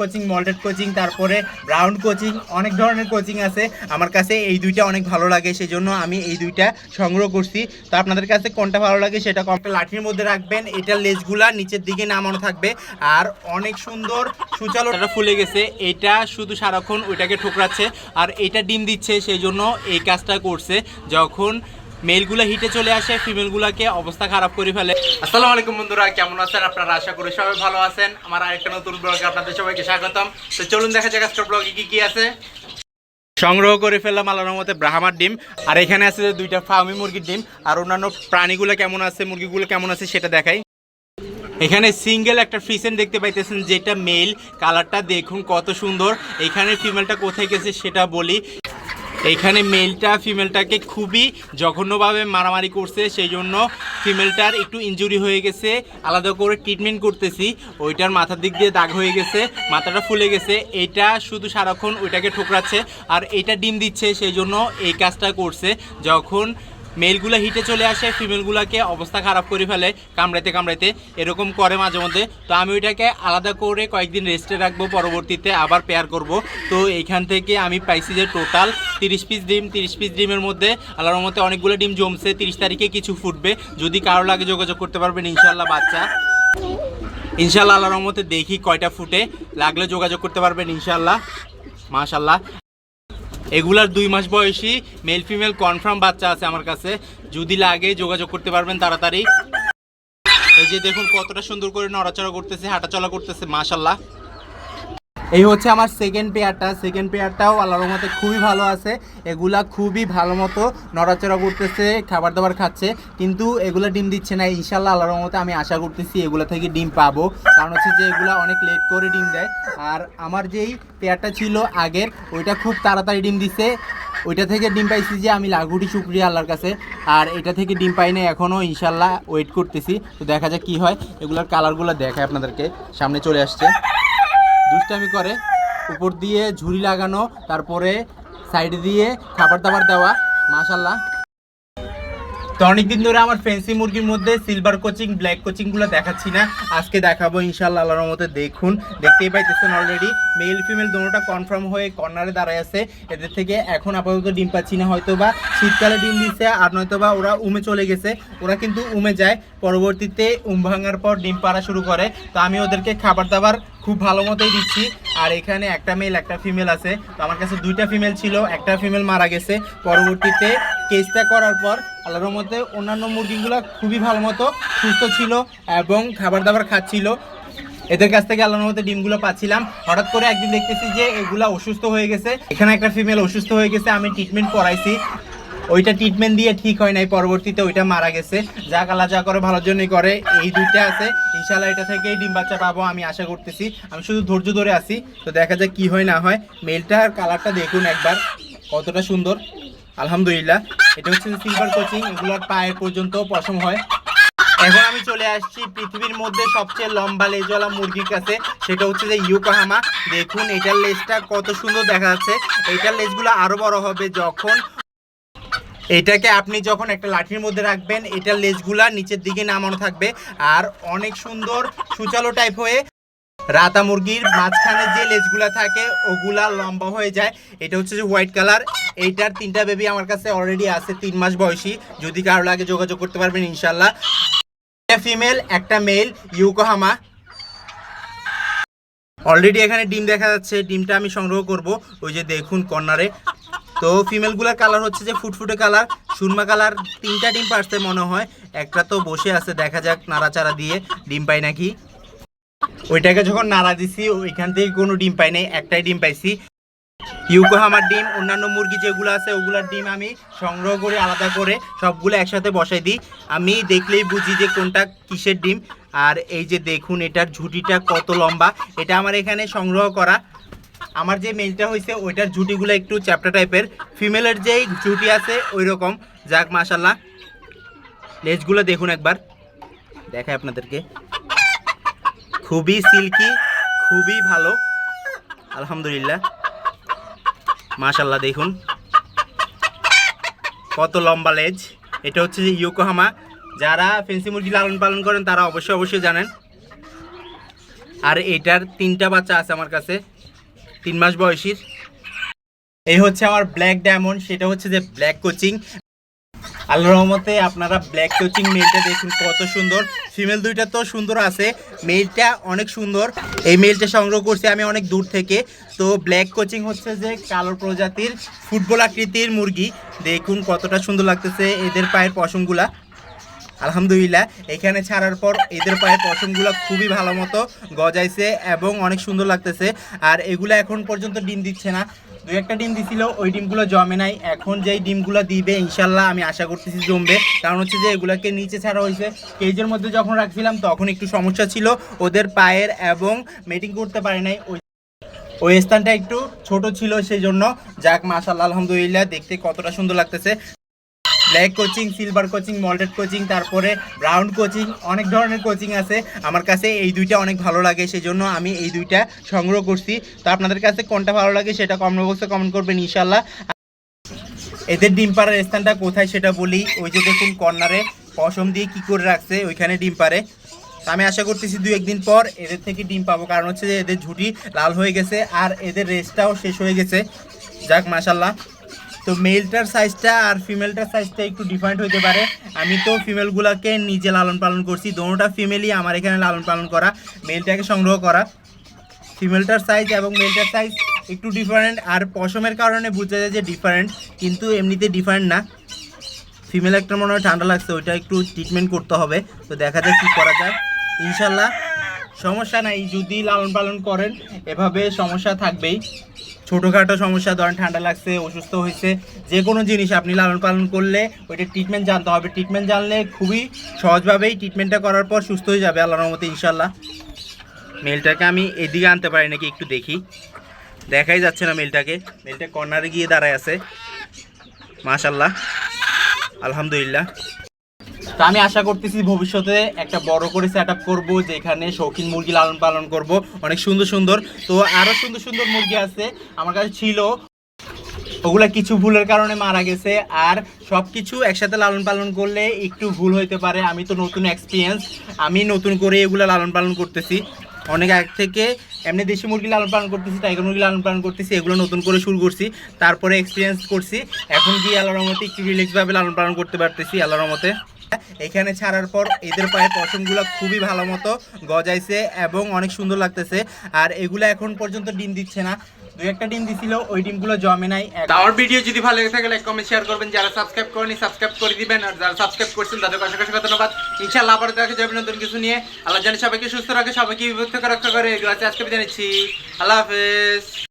Coaching malted coaching তারপরে brown coaching অনেক ধরনের কোচিং আছে। আমার কাছে এই দুইটা অনেক ভালো লাগে সেই জন্য আমি এই দুইটা সংগ্রহ করছি। তো আপনাদের কাছে কোনটা ভালো লাগে সেটা কমপ্লিট লাঠির মধ্যে রাখবেন, এটার লেজগুলা নিচের দিকে নামানো থাকবে। আর অনেক সুন্দর সুচালো এটা ফুলে গেছে, এটা শুধু সারাক্ষণ ওইটাকে ঠোকরাচ্ছে, আর এটা ডিম দিচ্ছে সেই জন্য এই কাজটা করছে। যখন মেলগুলো হিটে চলে আসে, ফিমেলগুলোকে অবস্থা খারাপ করে ফেলে। আসসালামু আলাইকুম বন্ধুরা, কেমন আছেন? আপনারা আশা করি সবাই ভালো আছেন। আমার আরেকটা নতুন ব্লগে আপনাদের সবাইকে স্বাগতম। তো চলুন দেখা যাক আজকের ব্লগে কি কি আছে। সংগ্রহ করে ফেললাম আল্লাহর মতে ব্রাহ্মার ডিম। আর এখানে আছে যে দুইটা ফার্মি মুরগির ডিম। আর অন্যান্য প্রাণীগুলো কেমন আছে, মুরগিগুলো কেমন আছে সেটা দেখাই। এখানে সিঙ্গেল একটা ফ্রিসেন দেখতে পাইতেছেন, যেটা মেল কালারটা দেখুন কত সুন্দর। এখানে ফিমেলটা কোথায় গেছে সেটা বলি। এইখানে মেলটা, ফিমেলটাকে খুবই জঘন্যভাবে মারামারি করছে সেই জন্য ফিমেলটার একটু ইঞ্জুরি হয়ে গেছে। আলাদা করে ট্রিটমেন্ট করতেছি। ওইটার মাথার দিক দিয়ে দাগ হয়ে গেছে, মাথাটা ফুলে গেছে। এটা শুধু সারাক্ষণ ওইটাকে ঠোকরাচ্ছে, আর এটা ডিম দিচ্ছে সেই জন্য এই কাজটা করছে। যখন মেলগুলো হিটে চলে আসে, ফিমেলগুলোকে অবস্থা খারাপ করে ফেলে, কামড়াইতে কামড়াইতে। এরকম করে মাঝে মধ্যে। তো আমি ওইটাকে আলাদা করে কয়েকদিন রেস্টে রাখব, পরবর্তীতে আবার পেয়ার করব। তো এইখান থেকে আমি পাইছি যে টোটাল তিরিশ পিস ডিম, তিরিশ পিস ডিমের মধ্যে আল্লাহর মধ্যে অনেকগুলো ডিম জমছে, তিরিশ তারিখে কিছু ফুটবে। যদি কারও লাগে যোগাযোগ করতে পারবেন ইনশাল্লাহ বাচ্চা। ইনশাল্লাহ আল্লাহর রহমতে দেখি কয়টা ফুটে। লাগলে যোগাযোগ করতে পারবেন ইনশাল্লাহ মাশাল্লাহ এগুলার দুই মাস বয়সী মেল ফিমেল কনফার্ম বাচ্চা আছে আমার কাছে। যদি লাগে যোগাযোগ করতে পারবেন তাড়াতাড়ি। এই যে দেখুন কতটা সুন্দর করে নড়াচড়া করতেছে, হাঁটাচলা করতেছে মাশাল্লাহ এই হচ্ছে আমার সেকেন্ড পেয়ারটা সেকেন্ড পেয়ারটাও আল্লাহর রহমতে খুবই ভালো আছে। এগুলা খুবই ভালো মতো নড়াচড়া করতেছে, খাবার দাবার খাচ্ছে। কিন্তু এগুলা ডিম দিচ্ছে না। ইনশাল্লাহ আল্লাহর রহমতে আমি আশা করতেছি এগুলা থেকে ডিম পাবো। কারণ হচ্ছে যে এগুলা অনেক লেট করে ডিম দেয়। আর আমার যেই পেয়ারটা ছিল আগের, ওইটা খুব তাড়াতাড়ি ডিম দিছে। ওইটা থেকে ডিম পাইছি যে আমি লাগুটি শুক্রিয়া আল্লাহর কাছে। আর এটা থেকে ডিম পাই না এখনও ইনশাল্লাহ ওয়েট করতেছি। তো দেখা যাক কি হয়। এগুলোর কালারগুলো দেখায় আপনাদেরকে। সামনে চলে আসছে। দুষ্টামি করে উপর দিয়ে ঝুড়ি লাগানো তারপরে সাইড দিয়ে খাবার দাবার দেওয়া মাশাল্লাহ তো অনেকদিন ধরে আমার ফেন্সি মুরগির মধ্যে সিলভার কোচিং ব্ল্যাক কোচিংগুলো দেখাচ্ছি না। আজকে দেখাবো ইনশাল্লাহ আল্লাহর মধ্যে দেখুন। দেখতেই পাইতেছেন অলরেডি মেল ফিমেল দুটোটা কনফার্ম হয়ে কর্নারে দাঁড়ায় আছে। এদের থেকে এখন আপাতত ডিম পাচ্ছি না হয়তো বা শীতকালে ডিম দিচ্ছে আর নয়তো বা ওরা উমে চলে গেছে। ওরা কিন্তু উমে যায়। পরবর্তীতে উম ভাঙার পর ডিম পাড়া শুরু করে। তো আমি ওদেরকে খাবার দাবার খুব ভালো মতোই দিচ্ছি। আর এখানে একটা মেল একটা ফিমেল আছে। তো আমার কাছে দুইটা ফিমেল ছিল, একটা ফিমেল মারা গেছে। পরবর্তীতে কেসটা করার পর আল্লাহর মধ্যে অন্যান্য মুরগিগুলো খুবই ভালো মতো সুস্থ ছিল এবং খাবার দাবার খাচ্ছিল। এদের কাছ থেকে আল্লাহর মধ্যে ডিমগুলো পাচ্ছিলাম। হঠাৎ করে একদিন দেখতেছি যে এগুলা অসুস্থ হয়ে গেছে। এখানে একটা ফিমেল অসুস্থ হয়ে গেছে, আমি ট্রিটমেন্ট করাইছি। ওইটা ট্রিটমেন্ট দিয়ে ঠিক হয় নাই, পরবর্তীতে ওইটা মারা গেছে। যা কালা যা করে, ভালোর জন্যই করে। এই দুইটা আছে। ইনশাল্লাহ এটা থেকেই ডিম বাচ্চা পাবো আমি আশা করতেছি। আমি শুধু ধৈর্য ধরে আছি। তো দেখা যাক কি হয়, না হয়। মেলটার কালারটা দেখুন একবার। কতটা সুন্দর। আলহামদুলিল্লাহ। এটা হচ্ছে সিলভার কোচিং এগুলোর পায়ের পর্যন্ত পশম হয়। এখন আমি চলে আসছি পৃথিবীর মধ্যে সবচেয়ে লম্বা লেজওয়ালা মুরগির কাছে। সেটা হচ্ছে যে ইউকাহামা। দেখুন, এটার লেজটা কত সুন্দর দেখা যাচ্ছে। এটার লেজগুলো আরও বড় হবে যখন এটাকে আপনি যখন একটা লাঠির মধ্যে রাখবেন, এটার লেজগুলা নিচের দিকে নামানো থাকবে। আর অনেক সুন্দর সুচালো টাইপ হয়ে রাতা মুরগির মাঝখানে যে লেজগুলা থাকে, ওগুলা লম্বা হয়ে যায়। এটা হচ্ছে যে হোয়াইট কালার। এইটার তিনটা বেবি আমার কাছে অলরেডি আছে, তিন মাস বয়সী। যদি কারও লাগে যোগাযোগ করতে পারবেন ইনশাল্লাহ একটা ফিমেল একটা মেল ইউকোহামা। অলরেডি এখানে ডিম দেখা যাচ্ছে, ডিমটা আমি সংগ্রহ করব। ওই যে দেখুন কর্নারে। তো ফিমেলগুলোর কালার হচ্ছে যে ফুটফুটে কালার সুরমা কালার তিনটা ডিম পারছে মনে হয়। একটা তো বসে আছে, দেখা যাক নাড়াচাড়া দিয়ে ডিম পাই নাকি। ওইটাকে যখন নাড়া দিছি, ওইখান থেকে কোনো ডিম পাই নাই, একটাই ডিম পাইছি। ইউকোহামার ডিম, অন্যান্য মুরগি যেগুলো আছে, ওগুলার ডিম আমি সংগ্রহ করে, আলাদা করে সবগুলো একসাথে বসাই দিই। আমি দেখলেই বুঝি যে কোনটা কিসের ডিম। আর এই যে দেখুন, এটার ঝুঁটিটা কত লম্বা। এটা আমার এখানে সংগ্রহ করা। আমার যে মেলটা হয়েছে ওইটার ঝুঁটিগুলো একটু চ্যাপ্টা টাইপের ফিমেলের যেই ঝুঁটি আছে ওই রকম যাক মাশাল্লাহ লেজগুলো দেখুন একবার। দেখায় আপনাদেরকে। খুবই সিল্কি, খুবই ভালো। আলহামদুলিল্লাহ। মাশাল্লাহ দেখুন। কত লম্বা লেজ। এটা হচ্ছে যে ইয়োকোহামা যারা ফেন্সি মুরগি লালন পালন করেন, তারা অবশ্যই অবশ্যই জানেন। আর এটার তিনটা বাচ্চা আছে আমার কাছে। তিন মাস বয়সীর। এই হচ্ছে আমার ব্ল্যাক ডায়মন্ড সেটা হচ্ছে যে ব্ল্যাক কোচিং আল্লাহ রহমতে আপনারা ব্ল্যাক কোচিং মেলটা দেখুন, কত সুন্দর। ফিমেল দুইটা তো সুন্দর আছে। মেলটা অনেক সুন্দর। এই মেলটা সংগ্রহ করছি আমি অনেক দূর থেকে। তো ব্ল্যাক কোচিং হচ্ছে যে কালো প্রজাতির ফুটবল আকৃতির মুরগি। দেখুন কতটা সুন্দর লাগতেছে এদের পায়ের পশমগুলা। আলহামদুলিল্লাহ, এখানে ছাড়ার পর এদের পায়ের পশমগুলো খুবই ভালো মতো গজাইছে এবং অনেক সুন্দর লাগতেছে। আর এগুলো এখন পর্যন্ত ডিম দিচ্ছে না। দু একটা ডিম দিছিল, ওই ডিমগুলো জমে নাই। এখন যেই ডিমগুলো দিবে ইনশাল্লাহ আমি আশা করতেছি জমবে। কারণ হচ্ছে যে এগুলাকে নিচে ছাড়া হয়েছে। কেজের মধ্যে যখন রাখছিলাম, তখন একটু সমস্যা ছিল। ওদের পায়ের এবং মেটিং করতে পারে নাই। ওই ওই স্থানটা একটু ছোট ছিল সেই জন্য যাক মাশাল্লাহ আলহামদুলিল্লাহ, দেখতে কতটা সুন্দর লাগতেছে। Black coating silver coating malted coating তারপরে ব্রাউন কোচিং অনেক ধরনের কোচিং আছে। আমার কাছে এই দুইটা অনেক ভালো লাগে সেই জন্য আমি এই দুইটা সংগ্রহ করছি। তো আপনাদের কাছে কোনটা ভালো লাগে সেটা কমেন্ট বক্সে কমেন্ট করবেন ইনশাল্লাহ এদের ডিম পাড়ার স্থানটা কোথায় সেটা বলি। ওই যে দেখুন কর্নারে পশম দিয়ে কি করে রাখছে, ওইখানে ডিম পারে আমি আশা করতেছি দু একদিন পর এদের থেকে ডিম পাবো। কারণ হচ্ছে যে এদের ঝুটি লাল হয়ে গেছে, আর এদের রেসটাও শেষ হয়ে গেছে। যাক মাশাল্লাহ তো মেলটার সাইজটা আর ফিমেলটার সাইজটা একটু ডিফারেন্ট হতে পারে। আমি তো ফিমেলগুলোকে নিজে লালন পালন করছি, দোনোটা ফিমেলই আমার এখানে লালন পালন করা মেলটাকে সংগ্রহ করা। ফিমেলটার সাইজ এবং মেলটার সাইজ একটু ডিফারেন্ট আর পশমের কারণে বোঝা যায় যে ডিফারেন্ট কিন্তু এমনিতে ডিফারেন্ট না। ফিমেল একটা মনে হয় ঠান্ডা লাগছে, ওইটা একটু ট্রিটমেন্ট করতে হবে। তো দেখা যাক কী করা যায়। ইনশাল্লাহ সমস্যা নাই, যদি লালন পালন করেন, এভাবে সমস্যা থাকবেই। ছোটোখাটো সমস্যা, ধরেন ঠান্ডা লাগছে, অসুস্থ হয়েছে, যে কোনো জিনিস আপনি লালন পালন করলে ওইটা ট্রিটমেন্ট জানতে হবে। ট্রিটমেন্ট জানলে খুবই সহজভাবেই ট্রিটমেন্টটা করার পর সুস্থ হয়ে যাবে আল্লাহর মতো ইনশাল্লাহ মেলটাকে আমি এদিকে আনতে পারি নাকি একটু দেখি। দেখাই যাচ্ছে না মেলটাকে। মেলটা কর্নারে গিয়ে দাঁড়ায় আছে। মাশাল্লাহ আলহামদুলিল্লাহ। তো আমি আশা করতেছি ভবিষ্যতে একটা বড় করে সেট আপ করব, যেখানে শৌখিন মুরগি লালন পালন করব। অনেক সুন্দর সুন্দর। তো আরও সুন্দর সুন্দর মুরগি আছে, আমার কাছে ছিল। ওগুলা কিছু ভুলের কারণে মারা গেছে, আর সব কিছু একসাথে লালন পালন করলে একটু ভুল হইতে পারে। আমি তো নতুন এক্সপিরিয়েন্স আমি নতুন করে এগুলো লালন পালন করতেছি। অনেক আগ থেকে এমনি দেশি মুরগি লালন পালন করতেছি টাইগার মুরগি লালন পালন করতেছি, এগুলো নতুন করে শুরু করছি। তারপরে এক্সপিরিয়েন্স করছি। এখন গিয়ে আল্লাহর রহমতে একটু রিল্যাক্সভাবে লালন পালন করতে পারতেছি, আল্লাহর রহমতে। এখানে ছাড়ার পর এদের পায়ের পশমগুলো খুবই ভালো মতো গজাইছে এবং অনেক সুন্দর লাগতেছে। আর এগুলো এখন পর্যন্ত ডিম দিচ্ছে না। দুই একটা ডিম দিছিল, ওই ডিমগুলো জমে নাই। আমার ভিডিও যদি ভালো লেগে থাকে লাইক কমেন্ট শেয়ার করবেন। যারা সাবস্ক্রাইব করেনি সাবস্ক্রাইব করে দিবেন। আর যারা সাবস্ক্রাইব করছেন, তাদের কাছে কাছে ধন্যবাদ। ইনশাআল্লাহ আবার দেখা যাবে নতুন কিছু নিয়ে। আল্লাহ জানি সবাইকে সুস্থ রাখে, সবাইকে বিভক্ত রক্ষা করে। এগুলো আজকে বিদায় নিচ্ছি। আল্লাহ হাফেজ।